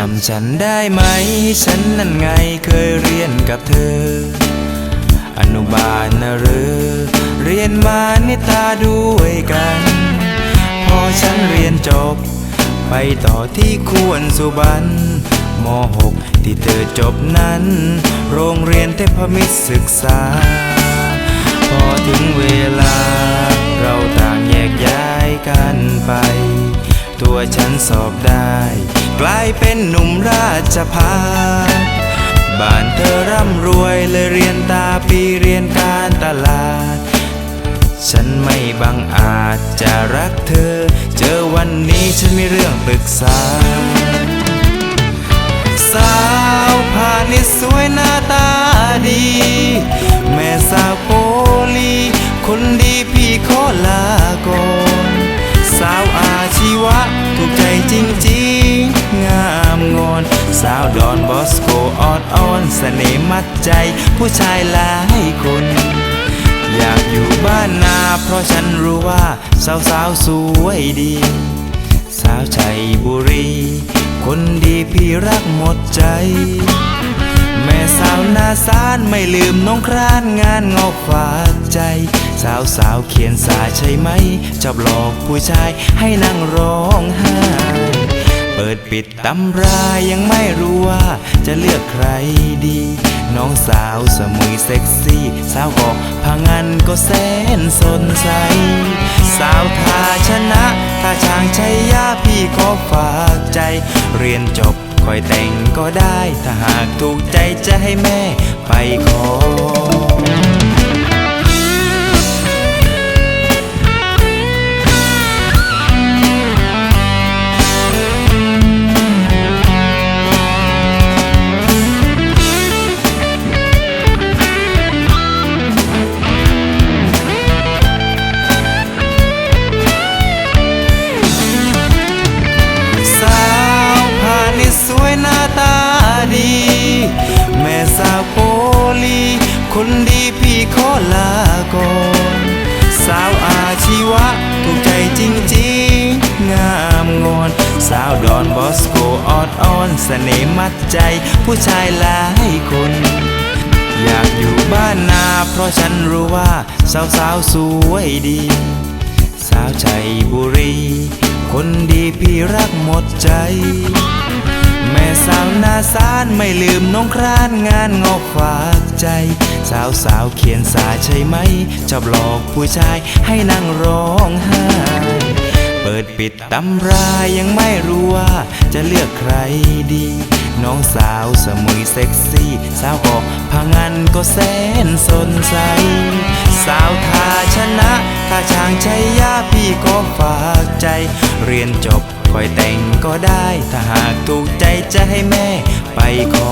จำฉันั่นไงเคยเรียนกับเธอ อนุบาลนะหรือเรียนมานิตาด้วยกัน พอฉันเรียนจบ ไปต่อที่ควรสุบรรณม .6 ที่เธอจบนั้น โรงเรียนเทพมิตรศึกษา พอถึงเวลา เราต่างแยกย้ายกันไป ตัวฉันสอบได้ กลายเป็นหนุ่มราชพาบ้านเธอร่ำรวยเลยเรียนตาปีเรียนการตลาด ฉันไม่บังอาจจะรักเธอ เจอวันนี้ฉันมีเรื่องปรึกษา สาวพาณิชสวยหน้าตาดี แม่สาวโพลี คนดีพี่ขอลาก่อน สาวอาชีวะถูกใจจริง งอน สาวดอนบอสโกออดอ้อนเสน่ห์มัดใจ ผู้ชายหลายคน อยากอยู่บ้านนาเพราะฉันรู้ว่า สาวสาวสวยดี สาวชัยบุรี คนดีพี่รักหมดใจ แม่สาวนาสารไม่ลืมน้องครานงานงอกฝากใจสาวสาวเขียนสาใช่ไหมชอบหลอกผู้ชายให้นั่งร้องไห้ เปิดปิดตำรายังไม่รู้ว่า จะเลือกใครดี น้องสาวสมุยเซ็กซี่ สาวเกาะพังงันก็แสนสนใส สาวทาชนะถ้าช่างชัยยาพี่ขอฝากใจ เรียนจบคอยแต่งก็ได้ ถ้าหากถูกใจจะให้แม่ไปขอ ถูกใจจริงๆ งามงอน สาวดอนบอสโกออดอ้อนเสน่ห์มัดใจ ผู้ชายหลายคน อยากอยู่บ้านนา เพราะฉันรู้ว่า สาวสาวๆสวยดี สาวใจบุรี คนดีพี่รักหมดใจ แม่สาวนาสารไม่ลืมน้องครานงานงอกฝากใจ สาวสาวเขียนสาใช่ไหมชอบหลอกผู้ชายให้นั่งร้องไห้เปิดปิดตำรายังไม่รู้ว่า จะเลือกใครดี น้องสาวสมุยเซ็กซี่ สาวออกพังงันก็แสนสนใส สาวทาชนะ ถ้าช่างชัยยาพี่ก็ฝากใจ เรียนจบ ค่อยแต่งก็ได้ ถ้าหากถูกใจจะให้แม่ไปขอ